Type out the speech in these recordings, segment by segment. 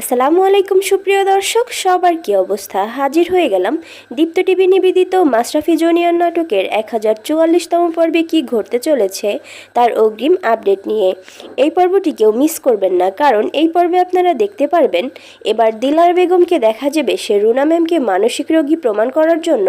আসসালামু আলাইকুম সুপ্রিয় দর্শক, সবার কি অবস্থা? হাজির হয়ে গেলাম দীপ্ত টিভি নিবেদিত মাশরাফি জুনিয়র নাটকের এক হাজার চুয়াল্লিশতম পর্বে কি ঘটতে চলেছে তার অগ্রিম আপডেট নিয়ে। এই পর্বটি কেউ মিস করবেন না, কারণ এই পর্বে আপনারা দেখতে পারবেন, এবার দিলার বেগমকে দেখা যাবে সে রুনা ম্যামকে মানসিক রোগী প্রমাণ করার জন্য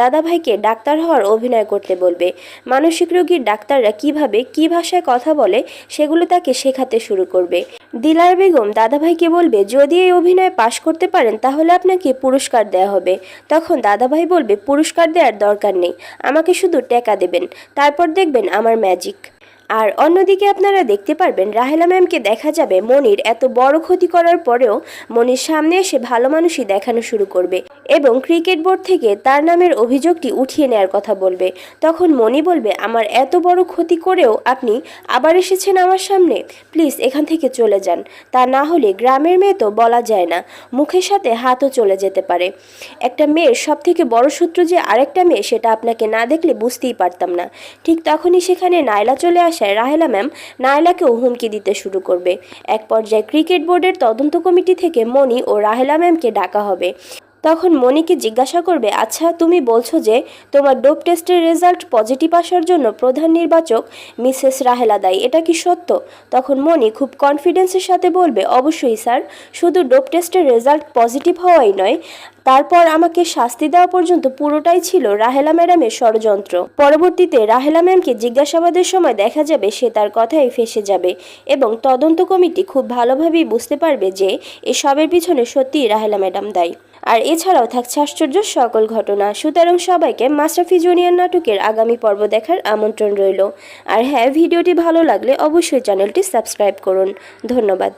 দাদাভাইকে ডাক্তার হওয়ার অভিনয় করতে বলবে। মানসিক রোগীর ডাক্তাররা কীভাবে, কি ভাষায় কথা বলে, সেগুলো তাকে শেখাতে শুরু করবে। দিলার বেগম দাদাভাইকে বলবে যদি এই অভিনয়ে পাশ করতে পারেন, তাহলে আপনাকে পুরস্কার দেওয়া হবে। তখন দাদাভাই বলবে, পুরস্কার দেওয়ার দরকার নেই। আমাকে শুধু টেকা দেবেন। তারপর দেখবেন আমার ম্যাজিক। আর অন্যদিকে আপনারা দেখতে পারবেন, রাহেলা ম্যামকে দেখা যাবে মনির এত বড় ক্ষতি করার পরেও মনির সামনে এসে ভালো মানুষই দেখানো শুরু করবে। এবং ক্রিকেট বোর্ড থেকে তার নামের অভিযোগটি উঠিয়ে নেওয়ার কথা বলবে। তখন মনি বলবে, আমার এত বড় ক্ষতি করেও আপনি আবার এসেছেন আমার সামনে? প্লিজ এখান থেকে চলে যান। তা না হলে গ্রামের মেয়ে তো বলা যায় না। মুখের সাথে হাতও চলে যেতে পারে। একটা মেয়ের সব থেকে বড় সূত্র যে আরেকটা মেয়ে, সেটা আপনাকে না দেখলে বুঝতেই পারতাম না। ঠিক তখনই সেখানে নাইলা চলে আসায় রাহেলা ম্যাম নাইলাকেও হুমকি দিতে শুরু করবে। এক পর্যায়ে ক্রিকেট বোর্ডের তদন্ত কমিটি থেকে মনি ও রাহেলা ম্যামকে ডাকা হবে। তখন মনিকে জিজ্ঞাসা করবে আচ্ছা তুমি বলছো যে তোমার ডোপ টেস্টের রেজাল্ট পজিটিভ আসার জন্য প্রধান নির্বাচক মিসেস রাহেলা দায়ী, এটা কি সত্য? তখন মনি খুব কনফিডেন্সের সাথে বলবে, অবশ্যই স্যার, শুধু ডোপ টেস্টের রেজাল্ট পজিটিভ হওয়াই নয়, তারপর আমাকে শাস্তি দেওয়া পর্যন্ত পুরোটাই ছিল রাহেলা ম্যাডামের ষড়যন্ত্র। পরবর্তীতে রাহেলা ম্যামকে জিজ্ঞাসাবাদের সময় দেখা যাবে সে তার কথাই ফেসে যাবে এবং তদন্ত কমিটি খুব ভালোভাবেই বুঝতে পারবে যে এসবের পিছনে সত্যিই রাহেলা ম্যাডাম দায়ী। আর এছাড়াও থাকছে আশ্চর্য সকল ঘটনা। সুতরাং সবাইকে মাস্টারফি জুনিয়র নাটকের আগামী পর্ব দেখার আমন্ত্রণ রইল। আর হ্যাঁ ভিডিওটি ভালো লাগলে অবশ্যই চ্যানেলটি সাবস্ক্রাইব করুন। ধন্যবাদ।